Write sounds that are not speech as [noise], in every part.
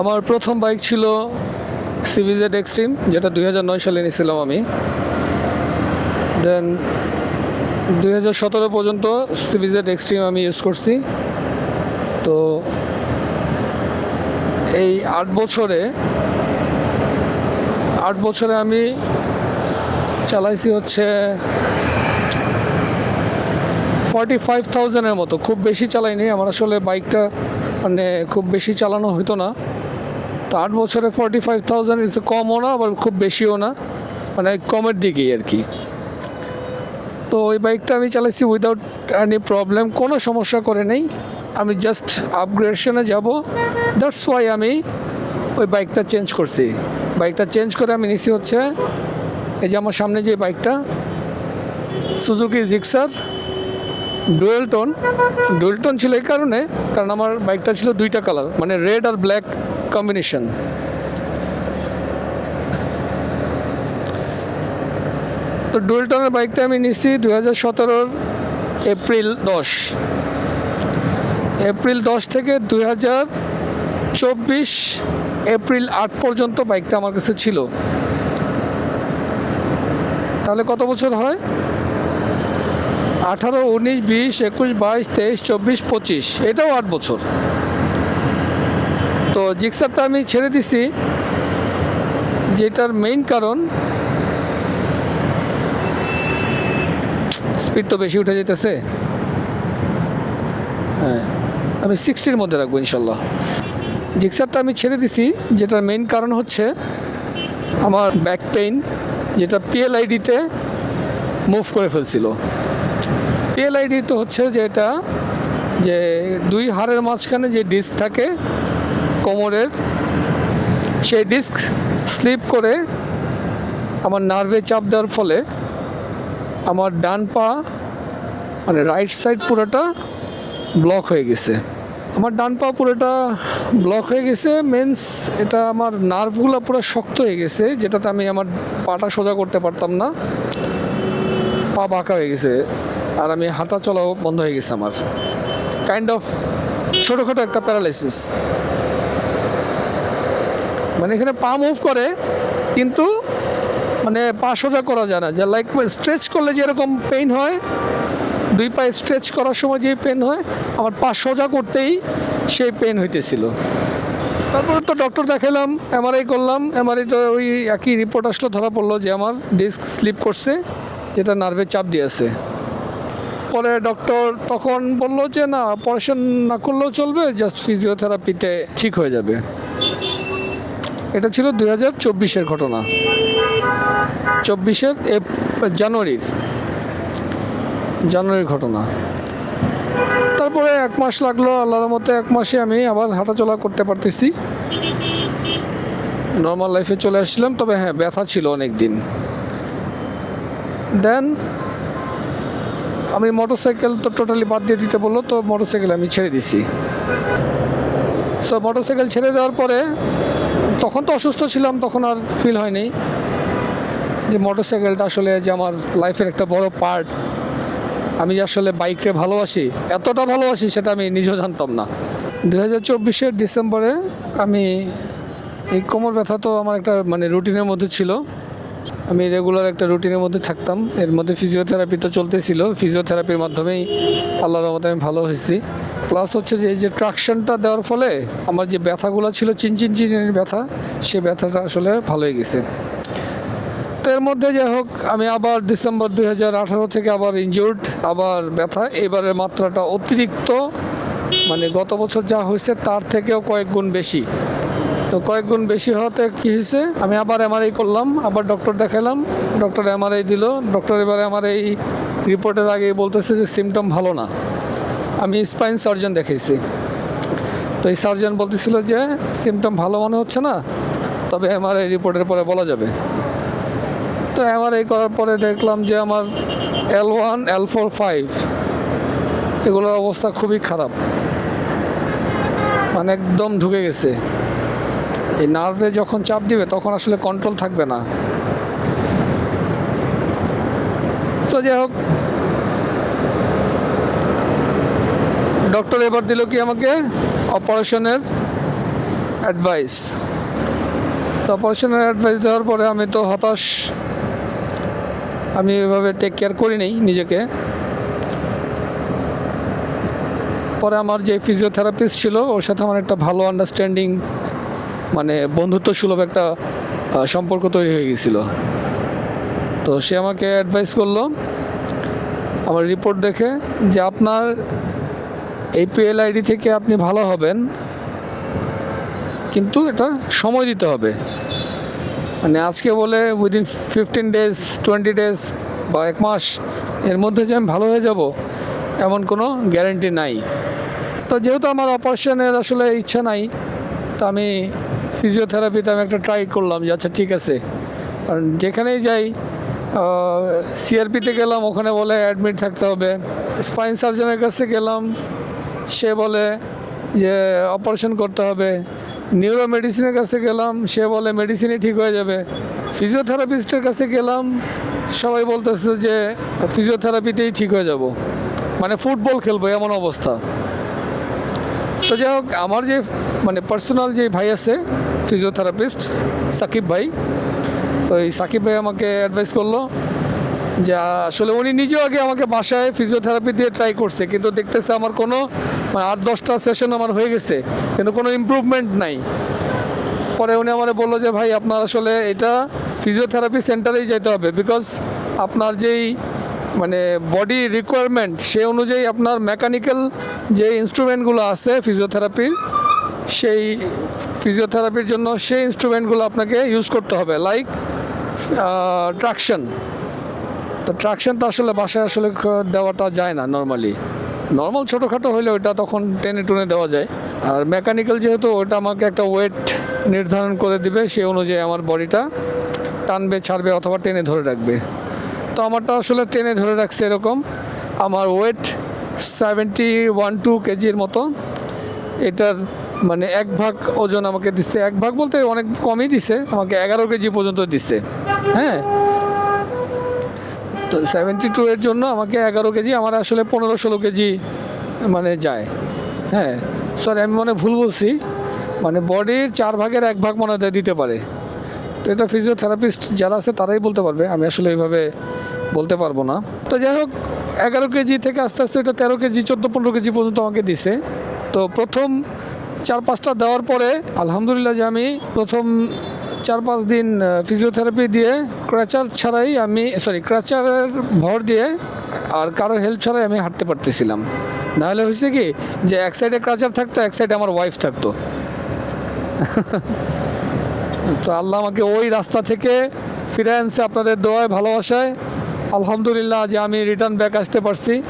আমার প্রথম বাইক ছিল সিভিজেড এক্সট্রিম যেটা দু হাজার নয় সালে নিয়েছিলাম আমি। দেন দুই হাজার সতেরো পর্যন্ত সিভিজেড এক্সট্রিম আমি ইউজ করছি। তো এই আট বছরে আট বছরে আমি চালাইছি হচ্ছে ফর্টি ফাইভ থাউজেন্ডের মতো। খুব বেশি চালাইনি, আমার আসলে বাইকটা মানে খুব বেশি চালানো হতো না। তো আট বছরে ফর্টি ফাইভ থাউজেন্ড ইস কমও না, আবার খুব বেশিও না। মানে কমের দিকেই আর কি। তো ওই বাইকটা আমি চালাইছি উইদাউট এনি প্রবলেম কোনো সমস্যা করে নেই। আমি জাস্ট আপগ্রেডশনে যাব। দ্যাটস ওয়াই আমি ওই বাইকটা চেঞ্জ করছি। বাইকটা চেঞ্জ করে আমি নিছি হচ্ছে, এই যে আমার সামনে যে বাইকটা Suzuki Gixxer dual tone dual tone ছিল এই কারণে, কারণ আমার বাইকটা ছিল দুইটা কালার মানে রেড আর ব্ল্যাক কম্বিনেশন তো ডুয়েল টোনের বাইকটা আমি নিচ্ছি দু হাজার সতেরোর এপ্রিল দশ। এপ্রিল দশ থেকে দুই হাজার চব্বিশ এপ্রিল আট পর্যন্ত বাইকটা আমার কাছে ছিল। তাহলে কত বছর হয়? আঠারো, উনিশ, বিশ, একুশ, বাইশ, তেইশ, চব্বিশ, পঁচিশ। এটাও আট বছর। তো জিক্সারটা আমি ছেড়ে দিছি, যেটার মেইন কারণ স্পিড তো বেশি উঠে যেতেছে হ্যাঁ আমি সিক্সটির মধ্যে রাখব ইনশাল্লাহ। জিক্সারটা আমি ছেড়ে দিছি, যেটার মেইন কারণ হচ্ছে আমার ব্যাক পেইন যেটা পিএলআইডিতে মুভ করে ফেলছিল। পিএলআইডি তো হচ্ছে যে এটা যে দুই হাড়ের মাঝখানে যে ডিস্ক থাকে কোমরের সেই ডিস্ক স্লিপ করে আমার নার্ভে চাপ দেওয়ার ফলে আমার ডান পা মানে রাইট সাইড পুরোটা ব্লক হয়ে গেছে। আমার ডান পা পুরোটা ব্লক হয়ে গেছে মেন্স এটা আমার নার্ভগুলো পুরো শক্ত হয়ে গেছে, যেটাতে আমি আমার পাটা সোজা করতে পারতাম না। পা বাঁকা হয়ে গেছে আর আমি হাঁটা চলাও বন্ধ হয়ে গেছে আমার। কাইন্ড অফ ছোটোখাটো একটা প্যারালাইসিস মানে এখানে পা মুভ করে, কিন্তু মানে পা সোজা করা যায় না। যে লাইক স্ট্রেচ করলে যেরকম পেইন হয়, দুই পায়ে স্ট্রেচ করার সময় যে পেন হয়, আমার পা সোজা করতেই সেই পেন হইতেছিল। তারপর তো ডক্টর দেখালাম এমআরআই করলাম এমআরআই তো ওই একই রিপোর্ট আসলো, ধরা পড়ল যে আমার ডিস্ক স্লিপ করছে, যেটা নার্ভে চাপ দিয়েছে। পরে ডক্টর তখন বলল যে না অপারেশন না করলেও চলবে জাস্ট ফিজিওথেরাপিতে ঠিক হয়ে যাবে। এটা ছিল দুই হাজার চব্বিশের ঘটনা। চব্বিশের জানুয়ারির জানুয়ারির ঘটনা। তারপরে এক মাস লাগল আল্লাহর মতো এক মাসে আমি আবার হাঁটাচলা করতে পারতেছি। নর্মাল লাইফে চলে আসছিলাম, তবে হ্যাঁ ব্যথা ছিল অনেক দিন দেন আমি মোটরসাইকেল তো টোটালি বাদ দিয়ে দিতে বলল, তো মোটরসাইকেল আমি ছেড়ে দিছি। সো মোটরসাইকেল ছেড়ে দেওয়ার পরে তখন তো অসুস্থ ছিলাম, তখন আর ফিল হয়নি। যে মোটরসাইকেলটা আসলে যে আমার লাইফের একটা বড় পার্ট আমি যে আসলে বাইককে ভালোবাসি, এতটা ভালোবাসি সেটা আমি নিজেও জানতাম না। দু হাজার চব্বিশের ডিসেম্বরে আমি এই কোমর ব্যথা তো আমার একটা মানে রুটিনের মধ্যে ছিল। আমি রেগুলার একটা রুটিনের মধ্যে থাকতাম। এর মধ্যে ফিজিওথেরাপি তো চলতেছিল ফিজিওথেরাপির মাধ্যমেই আল্লাহর রহমতে আমি ভালো হয়েছি। প্লাস হচ্ছে যে, এই যে ট্রাকশনটা দেওয়ার ফলে আমার যে ব্যথাগুলো ছিল, চিনচিন চিনের ব্যথা, সে ব্যথাটা আসলে ভালো হয়ে গেছে। তো এর মধ্যে যাই হোক, আমি আবার ডিসেম্বর দুই হাজার আঠারো থেকে আবার ইনজিউর্ড আবার ব্যথা। এবারের মাত্রাটা অতিরিক্ত মানে গত বছর যা হয়েছে তার থেকেও কয়েক গুণ বেশি। তো কয়েক গুণ বেশি হওয়াতে কী হয়েছে? আমি আবার এমআরআই করলাম, আবার ডক্টর দেখালাম ডক্টর এমআরআই দিল। ডক্টর এবারে আমার এই রিপোর্টের আগে বলতেছে যে সিমটম ভালো না। আমি স্পাইন সার্জন দেখাইছি। তো এই সার্জন বলতেছিল যে সিমটম ভালো মনে হচ্ছে না, তবে এমআরআই রিপোর্টের পরে বলা যাবে। তো এমআরআই করার পরে দেখলাম যে, আমার L one L four five এগুলোর অবস্থা খুবই খারাপ। মানে একদম ঢুকে গেছে। এই নার্ভে যখন চাপ দিবে, তখন আসলে কন্ট্রোল থাকবে না। সো যাই হোক ডক্টর এবার দিল কি আমাকে অপারেশনের অ্যাডভাইস তো অপারেশনের অ্যাডভাইস দেওয়ার পরে আমি তো হতাশ। আমি এভাবে টেক কেয়ার করি নেই নিজেকে। পরে আমার যে ফিজিওথেরাপিস্ট ছিল, ওর সাথে আমার একটা ভালো আন্ডারস্ট্যান্ডিং মানে বন্ধুত্ব সুলভ একটা সম্পর্ক তৈরি হয়ে গেছিল। তো সে আমাকে অ্যাডভাইস করল, আমার রিপোর্ট দেখে যে আপনার এই পিএলআইডি থেকে আপনি ভালো হবেন, কিন্তু এটা সময় দিতে হবে। মানে আজকে বলে within fifteen days twenty days বা এক মাস, এর মধ্যে যে আমি ভালো হয়ে যাব, এমন কোনো গ্যারেন্টি নাই। তো যেহেতু আমার অপারেশনের আসলে ইচ্ছা নাই, তো আমি ফিজিওথেরাপিতে আমি একটা ট্রাই করলাম যে আচ্ছা ঠিক আছে। কারণ যেখানেই যাই সিআরপিতে গেলাম, ওখানে বলে অ্যাডমিট থাকতে হবে। স্পাইন সার্জনের কাছে গেলাম সে বলে যে, অপারেশন করতে হবে। নিউরো মেডিসিনের কাছে গেলাম, সে বলে, মেডিসিনই ঠিক হয়ে যাবে। ফিজিওথেরাপিস্টের কাছে গেলাম, সবাই বলতেছে যে, ফিজিওথেরাপিতেই ঠিক হয়ে যাব। মানে ফুটবল খেলব, এমন অবস্থা। তো যাই হোক, আমার যে মানে পার্সোনাল যে ভাই আছে, ফিজিওথেরাপিস্ট সাকিব ভাই তো এই সাকিব ভাই আমাকে অ্যাডভাইস করল যে, আসলে উনি নিজেও আগে আমাকে বাসায় ফিজিওথেরাপি দিয়ে ট্রাই করছে, কিন্তু দেখতেছে আমার কোনো মানে আট দশটা সেশন আমার হয়ে গেছে, কিন্তু কোনো ইমপ্রুভমেন্ট নাই। পরে উনি আমার বলল যে, ভাই, আপনার আসলে এটা ফিজিওথেরাপি সেন্টারেই যেতে হবে বিকজ আপনার যেই মানে বডি রিকোয়ারমেন্ট সে অনুযায়ী আপনার মেকানিক্যাল যে ইনস্ট্রুমেন্টগুলো আছে ফিজিওথেরাপির সেই ফিজিওথেরাপির জন্য সেই ইনস্ট্রুমেন্টগুলো আপনাকে ইউজ করতে হবে লাইক ট্রাকশন তো ট্রাকশন তো আসলে বাসায় আসলে দেওয়াটা যায় না নর্মালি নর্মাল ছোটোখাটো হলে ওইটা তখন টেনে টুনে দেওয়া যায়। আর মেকানিক্যাল যেহেতু, ওটা আমাকে একটা ওয়েট নির্ধারণ করে দিবে সেই অনুযায়ী আমার বডিটা টানবে, ছাড়বে অথবা টেনে ধরে রাখবে। তো আমারটা আসলে টেনে ধরে রাখছে এরকম। আমার ওয়েট সেভেন্টি ওয়ান টু কেজির মতো। এটার মানে এক ভাগ ওজন আমাকে দিচ্ছে। এক ভাগ বলতে অনেক কমই দিছে। আমাকে এগারো কেজি পর্যন্ত দিচ্ছে। হ্যাঁ? সেভেন্টি টু এর জন্য আমাকে এগারো কেজি, আমার আসলে পনেরো ষোলো কেজি মানে যায়। হ্যাঁ সরি আমি মনে ভুল বলছি। মানে বডির চার ভাগের এক ভাগ মনে হয় দিতে পারে। তো এটা ফিজিওথেরাপিস্ট যারা আছে তারাই বলতে পারবে, আমি আসলে এইভাবে বলতে পারব না। তো যাই হোক, এগারো কেজি থেকে আস্তে আস্তে এটা তেরো কেজি, চোদ্দ পনেরো কেজি পর্যন্ত আমাকে দিছে। তো প্রথম চার পাঁচটা দেওয়ার পরে, আলহামদুলিল্লাহ যে আমি প্রথম চার পাঁচ দিন ফিজিওথেরাপি দিয়ে ক্র্যাচার ছাড়াই আমি সরি ক্র্যাচারের ভর দিয়ে আর কারও হেল্প ছাড়াই আমি হাঁটতে পারতেছিলাম। নাহলে হয়েছে কি যে এক সাইডে ক্র্যাচার থাকতো, এক সাইডে আমার ওয়াইফ থাকতো। [laughs] তো আল্লাহ আমাকে ওই রাস্তা থেকে ফিরে আনছে আপনাদের দোয়ায়, ভালোবাসায়। আলহামদুলিল্লাহ যে আমি রিটার্ন ব্যাক আসতে পারছি।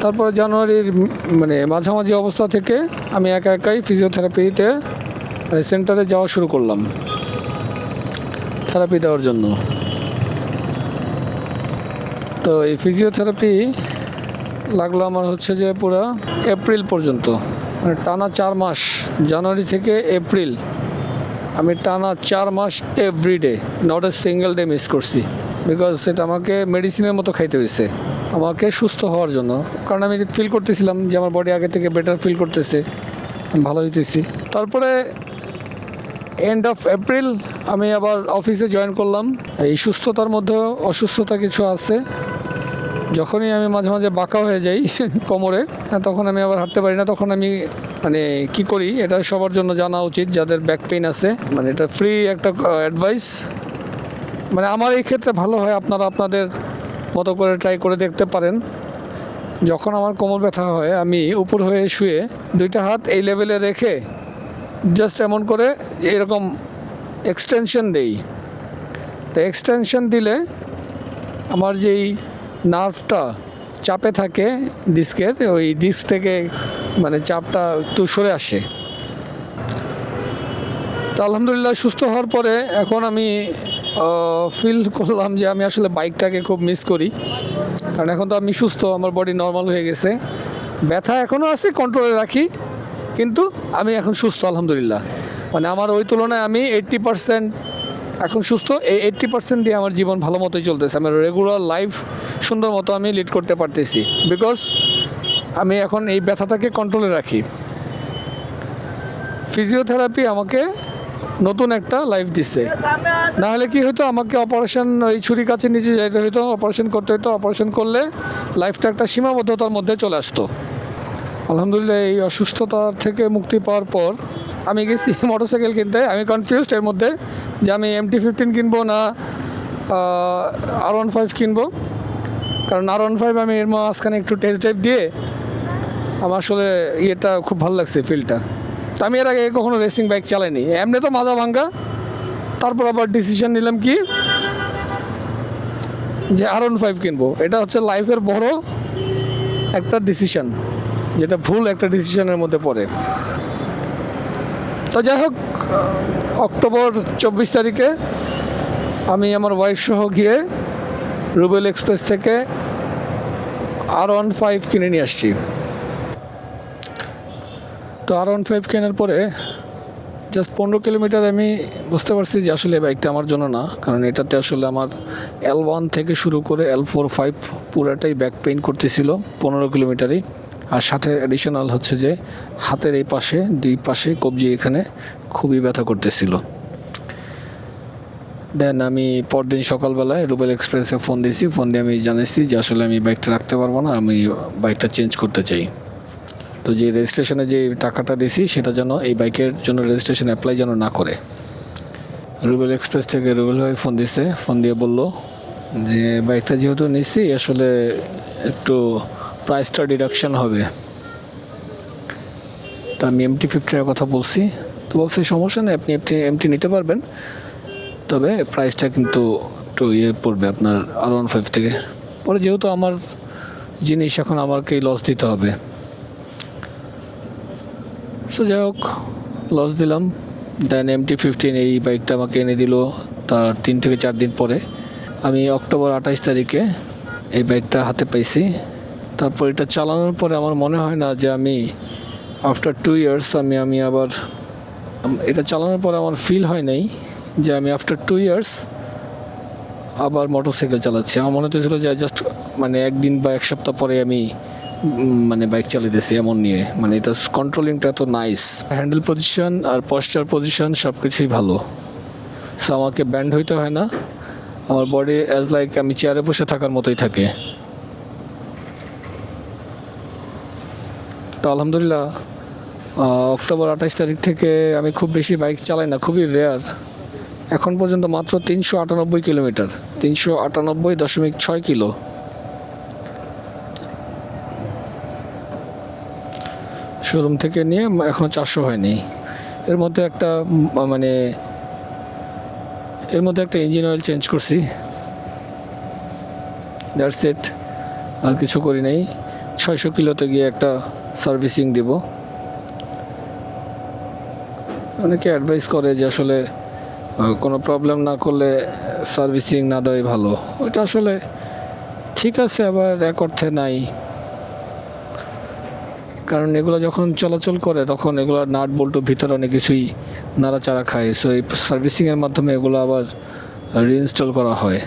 তারপরে জানুয়ারির মানে মাঝামাঝি অবস্থা থেকে আমি একা একাই ফিজিওথেরাপিতে মানে সেন্টারে যাওয়া শুরু করলাম। থেরাপি দেওয়ার জন্য। তো এই ফিজিওথেরাপি লাগল আমার হচ্ছে যে পুরো এপ্রিল পর্যন্ত। মানে টানা চার মাস, জানুয়ারি থেকে এপ্রিল আমি টানা চার মাস everyday not a single day miss করছি। বিকজ সেটা আমাকে মেডিসিনের মতো খাইতে হয়েছে আমাকে সুস্থ হওয়ার জন্য। কারণ আমি ফিল করতেছিলাম যে আমার বডি আগে থেকে বেটার ফিল করতেছে। ভালো হইতেছি। তারপরে এন্ড অফ এপ্রিল আমি আবার অফিসে জয়েন করলাম। এই সুস্থতার মধ্যেও অসুস্থতা কিছু আছে। যখনই আমি মাঝে মাঝে বাঁকা হয়ে যাই [laughs] কোমরে হ্যাঁ, তখন আমি আবার হাঁটতে পারি না। তখন আমি মানে কি করি? এটা সবার জন্য জানা উচিত যাদের ব্যাক পেইন আছে। মানে এটা ফ্রি একটা অ্যাডভাইস মানে আমার এই ক্ষেত্রে ভালো হয় আপনারা আপনাদের মতো করে ট্রাই করে দেখতে পারেন। যখন আমার কোমর ব্যথা হয় আমি উপর হয়ে শুয়ে দুইটা হাত এই লেভেলে রেখে জাস্ট এমন করে এরকম এক্সটেনশন দেই। তো এক্সটেনশন দিলে আমার যেই নার্ভটা চাপে থাকে ডিস্কের ওই ডিস্ক থেকে মানে চাপটা একটু সরে আসে। তো আলহামদুলিল্লাহ সুস্থ হওয়ার পরে এখন আমি ফিল করলাম যে আমি আসলে বাইকটাকে খুব মিস করি। কারণ এখন তো আমি সুস্থ, আমার বডি নর্মাল হয়ে গেছে। ব্যথা এখনও আছে কন্ট্রোলে রাখি। কিন্তু আমি এখন সুস্থ, আলহামদুলিল্লাহ। মানে আমার ওই তুলনায় আমি এইট্টি পার্সেন্ট এখন সুস্থ, এই এইট্টি পার্সেন্ট দিয়ে আমার জীবন ভালো মতোই চলতেছে। আমার রেগুলার লাইফ সুন্দর মতো আমি লিড করতে পারতেছি। বিকজ আমি এখন এই ব্যথাটাকে কন্ট্রোলে রাখি। ফিজিওথেরাপি আমাকে নতুন একটা লাইফ দিচ্ছে। না হলে কি হতো আমাকে অপারেশন ওই ছুরি কাছে নিচে যাইতে হতো অপারেশন করতে হতো অপারেশন করলে লাইফটা একটা সীমাবদ্ধতার মধ্যে চলে আসতো। আলহামদুলিল্লাহ, এই অসুস্থতার থেকে মুক্তি পাওয়ার পর আমি গেছি [laughs] মোটরসাইকেল কিনতে। আমি কনফিউজড এর মধ্যে যে আমি এমটি ফিফটিন কিনবো না আর ওয়ান ফাইভ কিনবো। কারণ আর ওয়ান ফাইভ আমি এর মাঝখানে একটু টেস্ট ড্রাইভ দিয়ে আমার আসলে ইয়েটা খুব ভালো লাগছে ফিলটা তো আমি এর আগে কখনো রেসিং বাইক চালাইনি। এমনি তো মাজা ভাঙ্গা। তারপর আবার ডিসিশন নিলাম কি? যে আর ওয়ান ফাইভ কিনবো। এটা হচ্ছে লাইফের বড় একটা ডিসিশন যেটা ভুল একটা ডিসিশনের মধ্যে পড়ে। তো যাই হোক, অক্টোবর চব্বিশ তারিখে আমি আমার ওয়াইফ সহ গিয়ে রুবেল এক্সপ্রেস থেকে আর ওয়ান ফাইভ কিনে নিয়ে আসছি। তো আর ওয়ান ফাইভ কেনার পরে জাস্ট পনেরো কিলোমিটার আমি বুঝতে পারছি যে আসলে বাইকটা আমার জন্য না, কারণ এটাতে আসলে আমার এল ওয়ান থেকে শুরু করে এল ফোর ফাইভ পুরাটাই ব্যাক পেইন করতেছিল পনেরো কিলোমিটারই। আর সাথে অ্যাডিশনাল হচ্ছে যে হাতের এই পাশে, দুই পাশে কবজি এখানে খুবই ব্যথা করতেছিল। দেন আমি পরদিন সকালবেলায় রুবেল এক্সপ্রেসে ফোন দিয়েছি। ফোন দিয়ে আমি জানিয়েছি যে আসলে আমি বাইকটা রাখতে পারব না, আমি বাইকটা চেঞ্জ করতে চাই। তো যে রেজিস্ট্রেশনে যে টাকাটা দিছি সেটা যেন এই বাইকের জন্য রেজিস্ট্রেশন অ্যাপ্লাই যেন না করে। রুবেল এক্সপ্রেস থেকে রুবেল ভাই ফোন দিছে ফোন দিয়ে বলল যে বাইকটা যেহেতু নিচ্ছি, আসলে একটু প্রাইসটা ডিডাকশান হবে। তো আমি এমটি ফিফটিনের কথা বলছি। তো বলছি, সমস্যা নেই, আপনি এমটি এমটি নিতে পারবেন। তবে প্রাইসটা কিন্তু একটু ইয়ে পড়বে আপনার আর ওয়ান ফাইভ থেকে। পরে যেহেতু আমার জিনিস এখন আমাকেই লস দিতে হবে। সো যাই হোক লস দিলাম। দেন এমটি ফিফটিন এই বাইকটা আমাকে এনে দিল তার তিন থেকে চার দিন পরে। আমি অক্টোবর আঠাইশ তারিখে এই বাইকটা হাতে পাইছি। তারপর এটা চালানোর পরে আমার মনে হয় না যে আমি আফটার টু ইয়ার্স আমি আমি আবার এটা চালানোর পরে আমার ফিল হয় নাই যে আমি আফটার টু ইয়ার্স আবার মোটরসাইকেল চালাচ্ছি। আমার মনে হতেছিল যে জাস্ট মানে একদিন বা এক সপ্তাহ পরে আমি মানে বাইক চালিয়েছি এমন নিয়ে। মানে এটা কন্ট্রোলিংটা তো নাইস হ্যান্ডেল পজিশন আর পশ্চার পজিশন সব কিছুই ভালো। সো আমাকে ব্যান্ড হইতে হয় না। আমার বডি অ্যাজ লাইক আমি চেয়ারে বসে থাকার মতোই থাকে। তো আলহামদুলিল্লাহ অক্টোবর আঠাশ তারিখ থেকে আমি খুব বেশি বাইক চালাই না, খুবই রেয়ার এখন পর্যন্ত মাত্র তিনশো আটানব্বই কিলোমিটার, তিনশো আটানব্বই দশমিক ছয় কিলো। শোরুম থেকে নিয়ে এখনও চারশো হয়নি। এর মধ্যে একটা মানে এর মধ্যে একটা ইঞ্জিন অয়েল চেঞ্জ করছি। দ্যাটস ইট আর কিছু করি নাই। ছয়শো কিলোতে গিয়ে একটা সার্ভিসিং দিব। অনেকে অ্যাডভাইস করে যে আসলে কোনো প্রবলেম না করলে সার্ভিসিং না দেওয়াই ভালো। ওইটা আসলে ঠিক আছে, আবার এক অর্থে নাই। কারণ এগুলো যখন চলাচল করে, তখন এগুলো নাট বল্টু ভিতরে অনেক কিছুই নাড়াচাড়া খায়। সো এই সার্ভিসিংয়ের মাধ্যমে এগুলো আবার রিইনস্টল করা হয়।